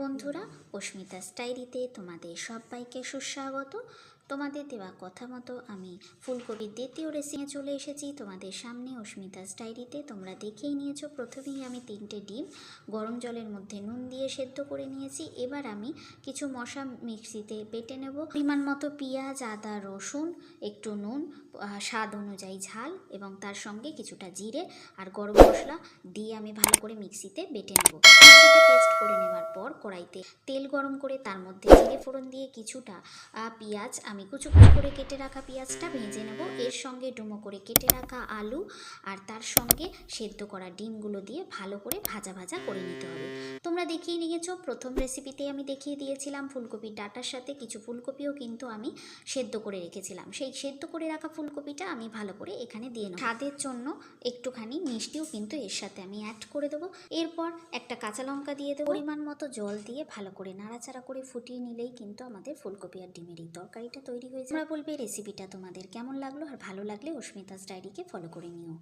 বন্ধুরা, অস্মিতা স্টাইরিতে তোমাদের সবাইকে সুস্বাগত। তোমাদের দেওয়া কথা মতো আমি ফুলকপির দ্বিতীয় রেসিপি চলে এসেছি। তোমাদের সামনে অস্মিতা স্টাইরিতে তোমরা দেখেই নিয়েছো। প্রথমেই আমি তিনটে ডিম, গরম জলের মধ্যে নুন দিয়ে সেদ্ধ করে নিয়েছি। এবার আমি কিছু মশা মিক্সিতে বেটে নেব। পরিমাণ মতো পেঁয়াজ, আদা, রসুন, একটু নুন স্বাদ অনুযায়ী ঝাল এবং তার সঙ্গে কিছুটা জিরে আর গরম মশলা দিয়ে আমি ভালো করে মিক্সিতে বেটে নেব। করে নেওয়ার পর কড়াইতে তেল গরম করে তার মধ্যে জিরে ফোড়ন দিয়ে কিছুটা পেঁয়াজ, আমি কুচু কুচু করে কেটে রাখা পেঁয়াজটা ভেজে নেব। এর সঙ্গে ডুমো করে কেটে রাখা আলু আর তার সঙ্গে সেদ্ধ করা ডিমগুলো দিয়ে ভালো করে ভাজা ভাজা করে নিতে হবে। তোমরা দেখিয়ে নিয়েছো, প্রথম রেসিপিতে আমি দেখিয়ে দিয়েছিলাম ফুলকপির ডাটার সাথে কিছু ফুলকপিও কিন্তু আমি সেদ্ধ করে রেখেছিলাম। সেই সেদ্ধ করে রাখা ফুলকপিটা আমি ভালো করে এখানে দিয়ে নেব। স্বাদের জন্য একটুখানি মিষ্টিও কিন্তু এর সাথে আমি অ্যাড করে দেবো। এরপর একটা কাঁচা লঙ্কা দিয়ে দেবো। পরিমাণ মতো জল দিয়ে ভালো করে নাড়াচাড়া করে ফুটিয়ে নিলেই কিন্তু আমাদের ফুলকপি আর ডিমের এই তরকারিটা তৈরি হয়েছে তোমরা বলবে রেসিপিটা তোমাদের কেমন লাগল? আর ভালো লাগলে অস্মিতাস ডায়েরিকে ফলো করে নিও।